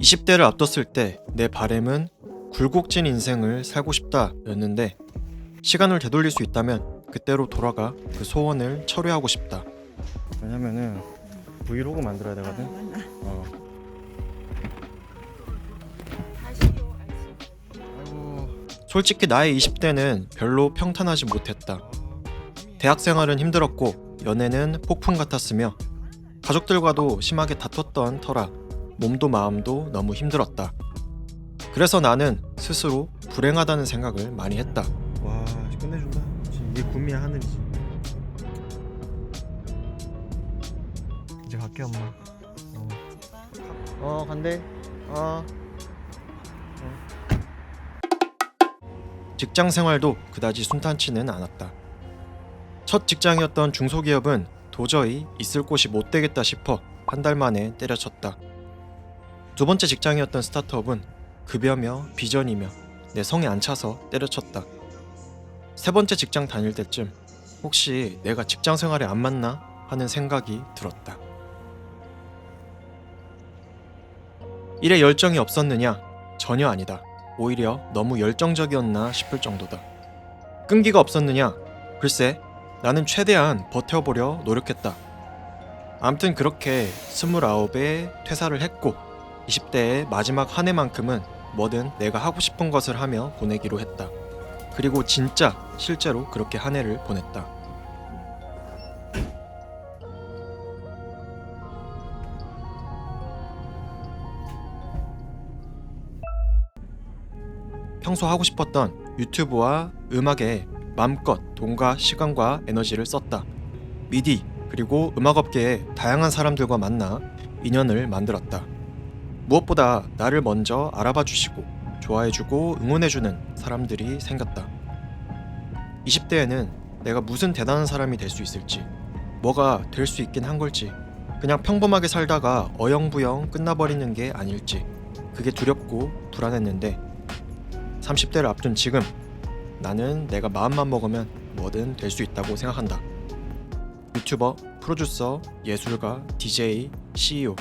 20대를 앞뒀을 때 내 바램은 굴곡진 인생을 살고 싶다였는데 시간을 되돌릴 수 있다면 그때로 돌아가 그 소원을 철회하고 싶다. 왜냐면은 브이로그 만들어야 되거든. 어. 아이고. 솔직히 나의 20대는 별로 평탄하지 못했다. 대학 생활은 힘들었고 연애는 폭풍 같았으며 가족들과도 심하게 다퉜던 터라 몸도 마음도 너무 힘들었다. 그래서 나는 스스로 불행하다는 생각을 많이 했다. 와 끝내준다. 이게 구미의 하늘이지. 이제 갈게 엄마. 어, 어 간대. 어. 어. 직장 생활도 그다지 순탄치는 않았다. 첫 직장이었던 중소기업은 도저히 있을 곳이 못 되겠다 싶어 한 달 만에 때려쳤다. 두 번째 직장이었던 스타트업은 급여며 비전이며 내 성에 안 차서 때려쳤다. 세 번째 직장 다닐 때쯤 혹시 내가 직장 생활에 안 맞나 하는 생각이 들었다. 일에 열정이 없었느냐? 전혀 아니다. 오히려 너무 열정적이었나 싶을 정도다. 끈기가 없었느냐? 글쎄, 나는 최대한 버텨보려 노력했다. 암튼 그렇게 스물아홉에 퇴사를 했고 20대의 마지막 한 해만큼은 뭐든 내가 하고 싶은 것을 하며 보내기로 했다. 그리고 진짜 실제로 그렇게 한 해를 보냈다. 평소 하고 싶었던 유튜브와 음악에 마음껏 돈과 시간과 에너지를 썼다. 미디 그리고 음악업계의 다양한 사람들과 만나 인연을 만들었다. 무엇보다 나를 먼저 알아봐 주시고 좋아해 주고 응원해 주는 사람들이 생겼다. 20대에는 내가 무슨 대단한 사람이 될 수 있을지, 뭐가 될 수 있긴 한 걸지, 그냥 평범하게 살다가 어영부영 끝나버리는 게 아닐지, 그게 두렵고 불안했는데 30대를 앞둔 지금 나는 내가 마음만 먹으면 뭐든 될 수 있다고 생각한다. 유튜버, 프로듀서, 예술가, DJ, CEO.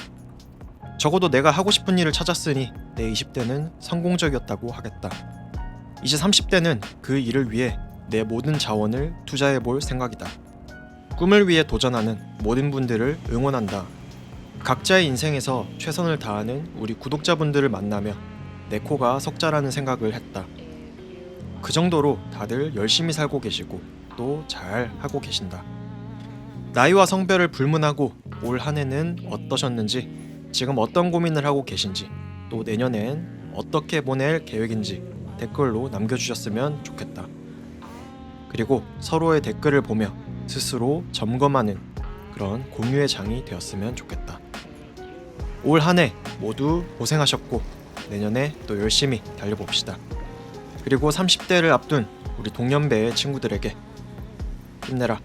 적어도 내가 하고 싶은 일을 찾았으니 내 20대는 성공적이었다고 하겠다. 이제 30대는 그 일을 위해 내 모든 자원을 투자해 볼 생각이다. 꿈을 위해 도전하는 모든 분들을 응원한다. 각자의 인생에서 최선을 다하는 우리 구독자분들을 만나며 내 코가 석자라는 생각을 했다. 그 정도로 다들 열심히 살고 계시고 또 잘 하고 계신다. 나이와 성별을 불문하고 올 한 해는 어떠셨는지, 지금 어떤 고민을 하고 계신지, 또 내년엔 어떻게 보낼 계획인지 댓글로 남겨주셨으면 좋겠다. 그리고 서로의 댓글을 보며 스스로 점검하는 그런 공유의 장이 되었으면 좋겠다. 올 한 해 모두 고생하셨고 내년에 또 열심히 달려봅시다. 그리고 30대를 앞둔 우리 동년배의 친구들에게 힘내라.